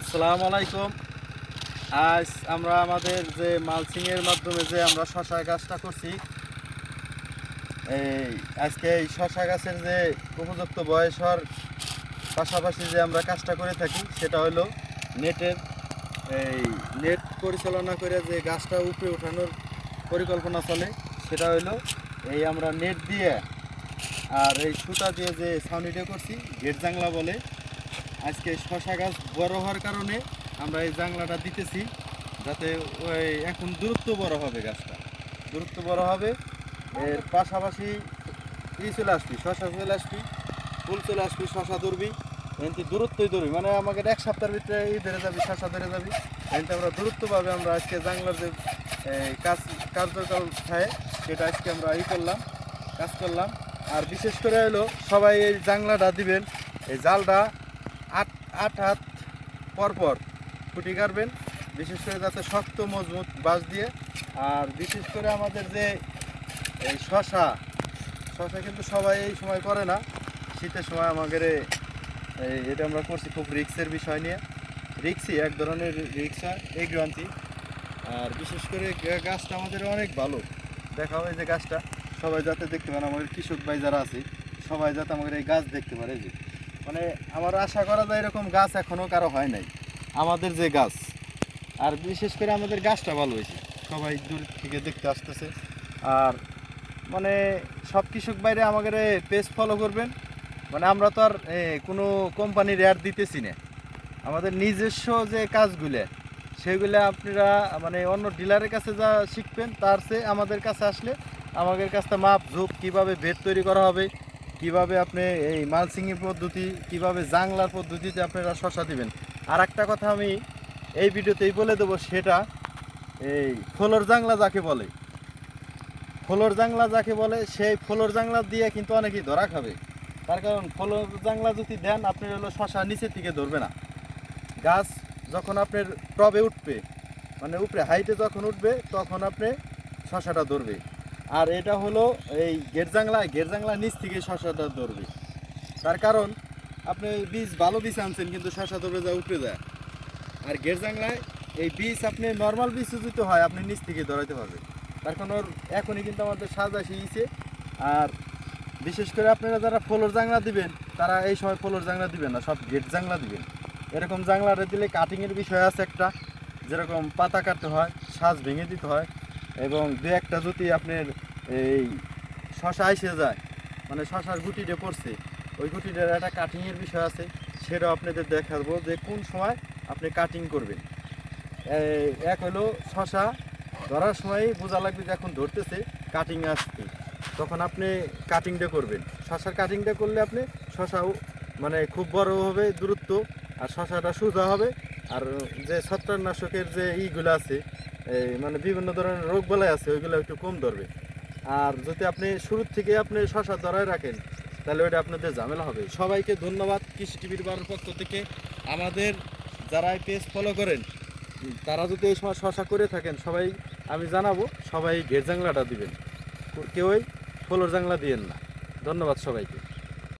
আসসালামু আলাইকুম। আজ আমরা আমাদের যে মালচিং এর মাধ্যমে যে আমরা শশা গাছটা করছি, এই আজকে এই শশা গাছের যে উপযুক্ত বয়স হওয়ার পাশাপাশি যে আমরা কাজটা করে থাকি, সেটা হলো নেটের, এই নেট পরিচালনা করে যে গাছটা উপরে ওঠানোর পরিকল্পনা চলে, সেটা হলো এই আমরা নেট দিয়ে আর এই সুতা দিয়ে যে ছাউনিটা করছি, গেট জাংলা বলে আজকে শশা গাছ বড় হওয়ার কারণে আমরা এই জাংলাটা দিতেছি যাতে ওই এখন দূরত্ব বড় হবে গাছটা। দূরত্ব বড় হবে। এর পাশাপাশি ই চলে আসবি, শশা চলে আসবি, ফুল চলে আসবি, শশা ধরবি এমনি দূরত্বই ধরবি। মানে আমাকে এক সপ্তাহের ভিতরে ই ধরে যাবি, শশা ধরে যাবি। এমনি আমরা দূরত্বভাবে আমরা আজকে জাংলার যে কাজ কার্যকাল থাকে সেটা আজকে আমরা ই করলাম, কাজ করলাম। আর বিশেষ করে হলো সবাই এই জাংলাটা দিবেন, এই জালটা আট হাত পর পর খুঁটি কাটবেন বিশেষ করে যাতে শক্ত, মজবুত বাঁশ দিয়ে। আর বিশেষ করে আমাদের যে এই শশা শশা কিন্তু সবাই এই সময় করে না। শীতের সময় আমাদের এই এটা আমরা করছি খুব রিক্সের বিষয় নিয়ে। রিক্সই এক ধরনের রিক্সা এগ্রান্তি আর বিশেষ করে গাছটা আমাদের অনেক ভালো। দেখা হয় যে গাছটা সবাই যাতে দেখতে পারে, আমাদের কৃষক ভাই যারা আছে, সবাই যাতে আমাদের এই গাছ দেখতে পারে এই যে। মানে আমার আশা করা যায় এরকম গাছ এখনও কারও হয় নাই। আমাদের যে গাছ, আর বিশেষ করে আমাদের গাছটা ভালো হয়েছে, সবাই দূর থেকে দেখতে আসতেছে। আর মানে সব কৃষক বাইরে আমাদের পেজ ফলো করবেন। মানে আমরা তো আর কোনো কোম্পানির অ্যাড দিতেছি না। আমাদের নিজস্ব যে কাজগুলো, সেগুলো আপনারা মানে অন্য ডিলারের কাছে যা শিখবেন, তার চেয়ে আমাদের কাছে আসলে আমাদের কাছে মাপ ঝোপ কীভাবে বেড তৈরি করা হবে কীভাবে আপনি এই মালসিংয়ের পদ্ধতি, কীভাবে জাংলার পদ্ধতিতে আপনারা শশা দিবেন? আর একটা কথা আমি এই ভিডিওতেই বলে দেবো, সেটা এই ফলোর জাংলা যাকে বলে। ফলোর জাংলা যাকে বলে, সেই ফলোর জাংলা দিয়ে কিন্তু অনেকেই ধরা খাবে। তার কারণ ফলোর জাংলা যদি দেন, আপনি হলো শশা নিচের থেকে ধরবে না। গাছ যখন আপনার টবে উঠবে মানে উপরে, হাইটে যখন উঠবে, তখন আপনি শশাটা ধরবে। আর এটা হলো এই গেট জাংলা গেট নিচ থেকে শশাটা ধরবে। তার কারণ, আপনি বীজ, ভালো বীজ আনছেন, কিন্তু শশা ধরবে যা উঠে যায়। আর গেরজাংলায় এই বীজ আপনি নর্মাল বীজ যদি হয়, আপনি নিচ থেকে ধরাইতে পারবেন। তার কারণ ওর এখনই কিন্তু আমাদের সাজ আসিয়েছে আর বিশেষ করে আপনারা যারা ফলোর জাংলা দিবেন, তারা এই সময় ফলোর জাংলা দিবেন না, সব গেট জাংলা দিবেন। এরকম জাংলাটা দিলে কাটিংয়ের বিষয় আছে একটা। যেরকম পাতা কাটতে হয়, সাজ ভেঙে দিতে হয়। এবং দু একটা যদি আপনার এই শশা এসে যায়। মানে শশার গুটিটা পড়ছে ওই গুটিটার একটা কাটিংয়ের বিষয় আছে। সেটাও আপনাদের দেখাবো যে কোন সময় আপনি কাটিং করবেন। এক হলো শশা ধরার সময় বোঝা লাগবে যে এখন ধরতেছে কাটিং আসছে। তখন আপনি কাটিংটা করবেন। শশার কাটিংটা করলে আপনি শশাও মানে খুব বড় হবে, দূরত্ব, আর শশাটা সোজা হবে। আর যে ছত্রাকনাশকের যে ইগুলো আছে এই মানে বিভিন্ন ধরনের রোগ বলাই আছে, ওইগুলো একটু কম ধরবে। আর যদি আপনি শুরুর থেকে আপনি শশা ধরায় রাখেন, তাহলে ওইটা আপনাদের ঝামেলা হবে। সবাইকে ধন্যবাদ কৃষি টিভির বারের পক্ষ থেকে। আমাদের যারা পেজ ফলো করেন, তারা যদি এই সময় শশা করে থাকেন, সবাই আমি জানাব, সবাই ঘের জাংলাটা দিবেন। কেউই ফলোর জাংলা দিয়েন না। ধন্যবাদ সবাইকে।